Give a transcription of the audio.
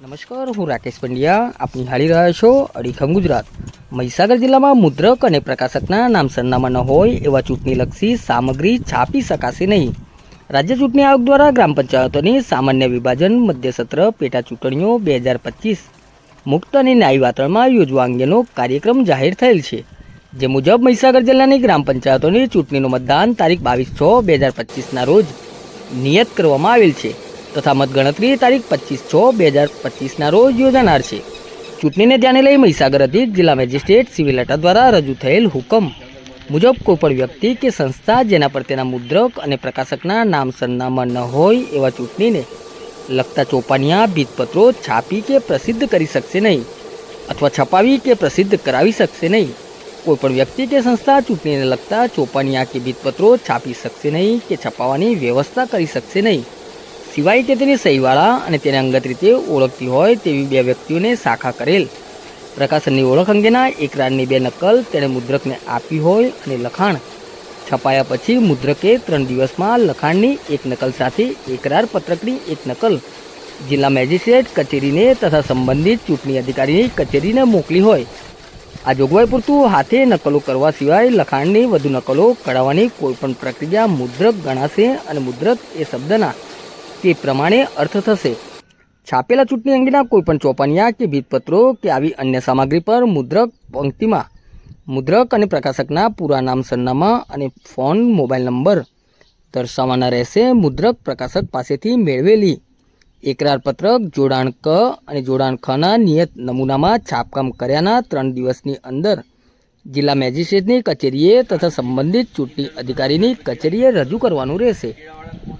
નમસ્કાર, હું રાકેશ પંડ્યા. આપ નિહાળી રહ્યા છો અડીખમ ગુજરાત. મહીસાગર જિલ્લામાં મુદ્રક અને પ્રકાશકના નામ સરનામા ન હોય એવા ચૂંટણીલક્ષી સામગ્રી છાપી શકાશે નહીં. રાજ્ય ચૂંટણી આયોગ દ્વારા ગ્રામ પંચાયતોની સામાન્ય વિભાજન મધ્યસત્ર પેટા ચૂંટણીઓ બે હજાર પચીસ મુક્ત અને ન્યાયી વાતાવરણમાં યોજવા અંગેનો કાર્યક્રમ જાહેર થયેલ છે. જે મુજબ મહીસાગર જિલ્લાની ગ્રામ પંચાયતોની ચૂંટણીનું મતદાન તારીખ બાવીસ છ બે હજાર પચીસના રોજ નિયત કરવામાં આવેલ છે. તથા મતગણતરી તારીખ પચીસ છ બે હજાર પચીસના રોજ યોજાનાર છે. ચૂંટણીને ધ્યાને લઈ મહીસાગર અધિક જિલ્લા મેજિસ્ટ્રેટ સિવિલ અટા દ્વારા રજૂ થયેલ હુકમ મુજબ કોઈપણ વ્યક્તિ કે સંસ્થા જેના પર તેના મુદ્રક અને પ્રકાશકના નામ સરનામા ન હોય એવા ચૂંટણીને લગતા ચોપાનિયા ભીતપત્રો છાપી કે પ્રસિદ્ધ કરી શકશે નહીં અથવા છપાવી કે પ્રસિદ્ધ કરાવી શકશે નહીં. કોઈપણ વ્યક્તિ કે સંસ્થા ચૂંટણીને લગતા ચોપાનિયા કે ભીતપત્રો છાપી શકશે નહીં કે છપાવવાની વ્યવસ્થા કરી શકશે નહીં. સિવાય કે તેની સહીવાળા અને તેને અંગત રીતે ઓળખતી હોય તેવી બે વ્યક્તિઓને શાખા કરેલ. પ્રકાશનની ઓળખ અંગેના એકરારની બે નકલ તેણે મુદ્રકને આપી હોય અને લખાણ. છપાયા પછી મુદ્રકે ત્રણ દિવસમાં લખાણની એક નકલ સાથે એકરાર પત્રકની એક નકલ. જિલ્લા મેજિસ્ટ્રેટ કચેરીને તથા સંબંધિત ચૂંટણી અધિકારીની કચેરીને મોકલી હોય. આ જોગવાઈ પૂરતું હાથે નકલો કરવા સિવાય લખાણની વધુ નકલો કઢાવવાની કોઈપણ પ્રક્રિયા મુદ્રક ગણાશે અને મુદ્રક એ શબ્દના તે પ્રમાણે અર્થ થશે. છાપેલા ચૂંટણી અંગેના કોઈપણ ચોપાનિયા કે ભીતપત્રો કે આવી અન્ય સામગ્રી પર મુદ્રક પંક્તિમાં, મુદ્રક અને પ્રકાશકના પૂરા નામ સરનામા અને ફોન મોબાઈલ નંબર દર્શાવવાના રહેશે મુદ્રક પ્રકાશક પાસેથી મેળવેલી. એકરાર પત્રક, જોડાણ ક અને જોડાણ ખના નિયત નમૂનામાં છાપકામ કર્યાના ત્રણ દિવસની અંદર જિલ્લા મેજિસ્ટ્રેટની કચેરીએ તથા સંબંધિત ચૂંટણી અધિકારીની કચેરીએ રજૂ કરવાનું રહેશે.